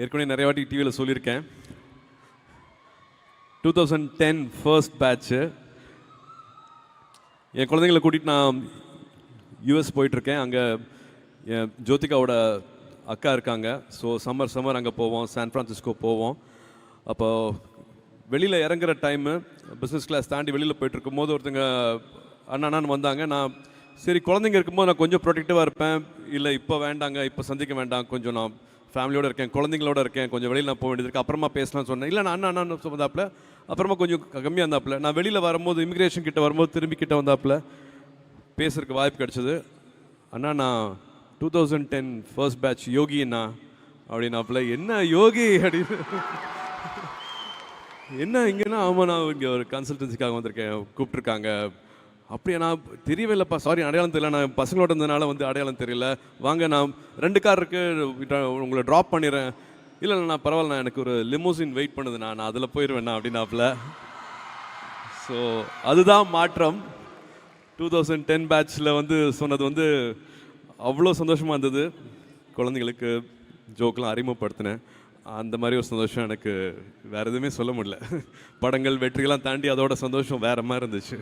ஏற்கனவே நிறைய வாட்டி டிவியில் சொல்லியிருக்கேன். Two thousand ten first batch என் குழந்தைங்களை கூட்டிகிட்டு நான் யூஎஸ் போயிட்டுருக்கேன். அங்கே என் ஜோதிகாவோட அக்கா இருக்காங்க. ஸோ சம்மர் சம்மர் அங்கே போவோம். சான் ஃப்ரான்சிஸ்கோ போவோம். அப்போ வெளியில் இறங்குற டைமு பிஸ்னஸ் கிளாஸ் தாண்டி வெளியில் போயிட்டுருக்கும் போது ஒருத்தங்க அண்ணா அண்ணான்னு வந்தாங்க. நான் சரி குழந்தைங்க இருக்கும்போது நான் கொஞ்சம் ப்ரொடெக்டிவாக இருப்பேன். இல்லை இப்போ வேண்டாங்க இப்போ சந்திக்க வேண்டாம். கொஞ்சம் நான் ஃபேமிலியோடு இருக்கேன் குழந்தைங்களோட இருக்கேன். கொஞ்சம் வெளியில் நான் போக வேண்டியது இருக்குது அப்புறமா பேசலாம்னு சொன்னேன். இல்லை நான் அண்ணா அண்ணா வந்தாப்புல அப்புறமா கொஞ்சம் கம்மியாக இருந்தாப்புல நான் வெளியில் வரும்போது இமிக்ரேஷன் கிட்ட வரும்போது திரும்பி கிட்ட வந்தாப்புல பேசுறதுக்கு வாய்ப்பு கிடச்சிது. அண்ணா நான் two thousand ten first batch Yogi அண்ணா அப்படின்னாப்புல என்ன யோகி அப்படின்னு? என்ன இங்கன்னா ஆமாம் நான் இங்கே ஒரு கன்சல்டன்சிக்காக வந்திருக்கேன். கூப்பிட்ருக்காங்க அப்படியே நான் தெரியவே இல்லைப்பா சாரி அடையாளம் தெரியல. நான் பசங்களோட இருந்ததுனால வந்து அடையாளம் தெரியல. வாங்க நான் ரெண்டு கார் இருக்குது உங்களை ட்ராப் பண்ணிடுறேன் இல்லை நான் பரவாயில்ல. எனக்கு ஒரு லிமோசின் வெயிட் பண்ணுதுண்ணா நான் அதில் போயிடுவேண்ணா அப்படின்னாப்புல. ஸோ அதுதான் மாற்றம். டூ தௌசண்ட் டென் பேட்ச்சில் வந்து சொன்னது வந்து அவ்வளோ சந்தோஷமாக இருந்தது. குழந்தைங்களுக்கு ஜோக்கெலாம் அறிமுகப்படுத்தினேன். அந்த மாதிரி ஒரு சந்தோஷம் எனக்கு வேறு எதுவுமே சொல்ல முடியல. படங்கள் வெற்றிகள்லாம் தாண்டி அதோட சந்தோஷம் வேறு மாதிரி இருந்துச்சு.